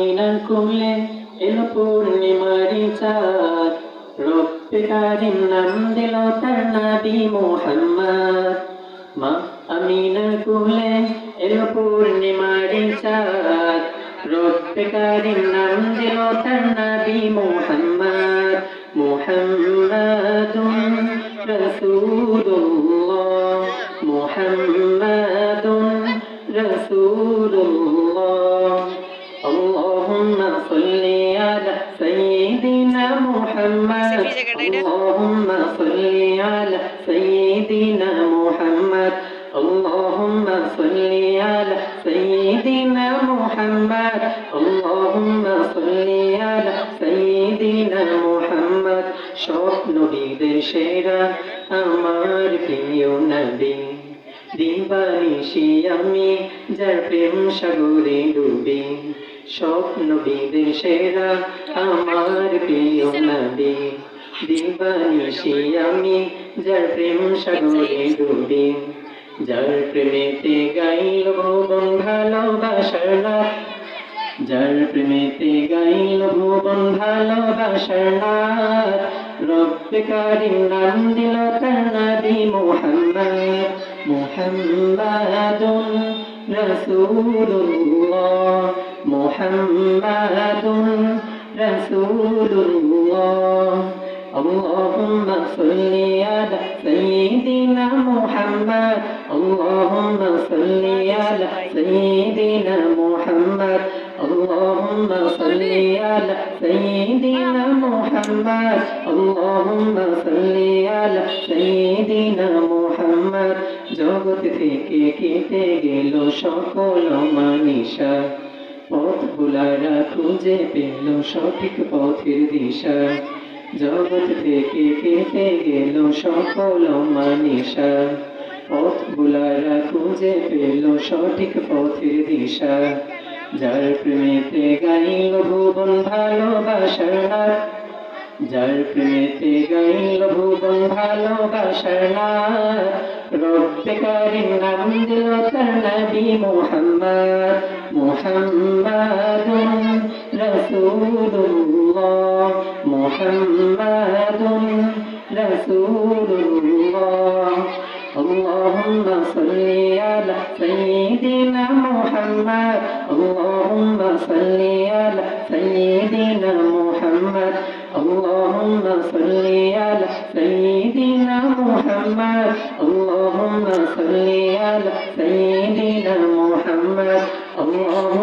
মিনার কোলে এলো পূর্ণিমারি চাঁদ। রব্বে কারিম নাম দিল তার নাবি মোহাম্মদ। মা আমিনার কোলে এলো পূর্ণিমারি চাঁদ। রব্বে কারিম নাম দিল তার নাবি মোহাম্মদ। মোহাম্মদুন রসুল্লাহ মোহাম্মদুন রসুল্লাহ على سيدنا محمد اللهم صل على سيدنا محمد اللهم صل على سيدنا محمد اللهم صل على سيدنا محمد সব নবীদের সেরা আমার প্রিয় নবী দিবানিশি আমি যার প্রেম সাগরে ডুবি সব নবীদের সেরা, আমার প্রিয় নবী। দিবানিশি আমি, যার প্রেম সাগরে ডুবি যার প্রেমেতে গাইল ভুবন ভালোবাসার নাথ। যার প্রেমেতে গাইল ভুবন ভালোবাসার নাথ। রব্বে নাম দিল তার নাবি মুহাম্মদ। মুহাম্মাদুন রাসূলুল্লাহ। মুহাম্মাদুন রাসূলুল্লাহ اللهم صل على سيدنا محمد اللهم صل على سيدنا محمد اللهم صل على سيدنا محمد اللهم صل على سيدنا محمد জগৎ থেকে কেটে গেল সকল মানিসা পথ ভুলারা খুঁজে পেল সঠিক পথের দিশা। জগৎ থেকে কেটে গেল সকল মানিসা পথ ভুলারা খুঁজে পেল সঠিক পথের দিশা। যার প্রেমেতে গাইল ভুবন ভালোবাসার নাথ যার প্রেমেতে গাইল ভুবন ভালোবাসার নাথ রব্বে নাম দিল তার নবী মুহাম্মদ। محمد رسول الله محمد رسول الله اللهم صل على سيدنا محمد اللهم صل على سيدنا محمد اللهم صل على سيدنا محمد اللهم صل على سيدنا محمد আল্লাহ